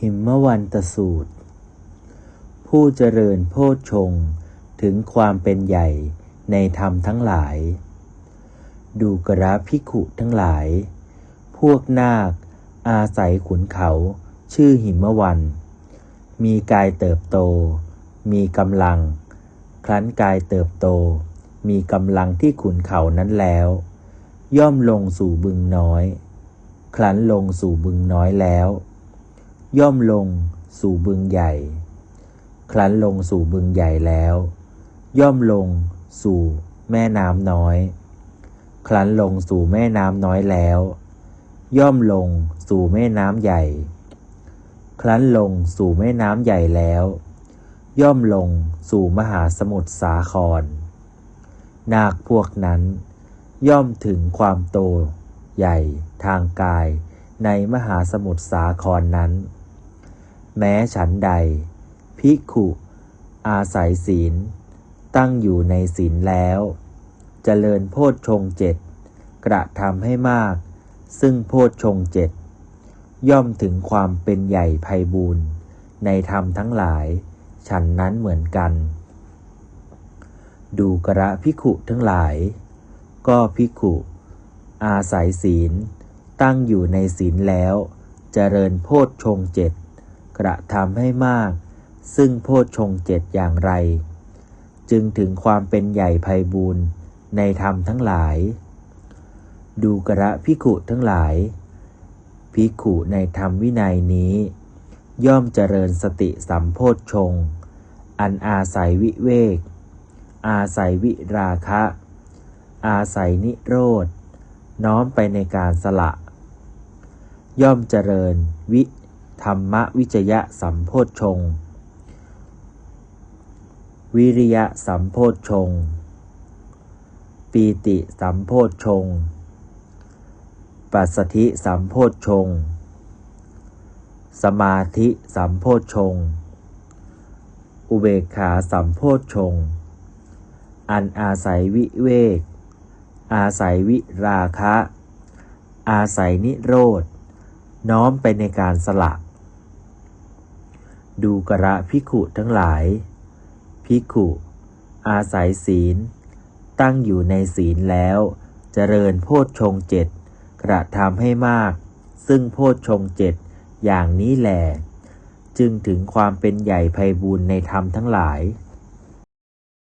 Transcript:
หิมวันตสูตร ผู้เจริญโพชงถึงความเป็นใหญ่ในธรรมทั้งหลาย ดูกระพิขุทั้งหลาย พวกนาค อาศัยขุนเขาชื่อหิมวัน มีกายเติบโต มีกำลัง ครั้นกายเติบโต มีกำลังที่ขุนเขานั้นแล้ว ย่อมลงสู่บึงน้อย ครั้นลงสู่บึงน้อยแล้ว ย่อมลงสู่บึงใหญ่ ครั้นลงสู่บึงใหญ่แล้ว ย่อมลงสู่แม่น้ำน้อย ครั้นลงสู่แม่น้ำน้อยแล้ว ย่อมลงสู่แม่น้ำใหญ่ ครั้นลงสู่แม่น้ำใหญ่แล้ว ย่อมลงสู่มหาสมุทรสาคร นาคพวกนั้น ย่อมถึงความโต ใหญ่ทางกายในมหาสมุทรสาครนั้น แม้ฉันใด ภิกขุ อาศัยศีล ตั้งอยู่ในศีลแล้วเจริญโพชฌงเจ็ดกระทำให้มาก ซึ่งโพชฌงเจ็ดย่อมถึงความเป็นใหญ่ไพบูรณ์ในธรรมทั้งหลาย ฉันนั้นเหมือนกัน ดูกระพิขุทั้งหลาย ก็พิขุ อาศัยศีล ตั้งอยู่ในศีลแล้วเจริญโพชฌงเจ็ด กระทำให้มาก ซึ่งโพชฌงเจ็ดอย่างไร จึงถึงความเป็นใหญ่ไพบูรณ์ในธรรมทั้งหลาย ดูกระพิขุทั้งหลาย พิขุในธรรมวินัยนี้ ย่อมเจริญสติสัมโพชฌงอันอาศัยวิเวก อาศัยวิราคะ อาศัยนิโรธ น้อมไปในการสละ ย่อมเจริญวิ ธรรมวิจยะสัมโพชฌงวิริยะสัมโพชฌงปีติสัมโพชฌงปัสสธิสัมโพชฌงสมาธิสัมโพชฌงอุเบกขาสัมโพชฌงอันอาศัยวิเวก อาศัยวิราคะ อาศัยนิโรธ น้อมไปในการสละ ดูกระพิขุทั้งหลาย พิขุอาศัยศีล ตั้งอยู่ในศีลแล้วเจริญโพชฌงเจ็ดกระทำให้มาก ซึ่งโพชฌงเจ็ดอย่างนี้แหลจึงถึงความเป็นใหญ่ไพบูรณ์ในธรรมทั้งหลาย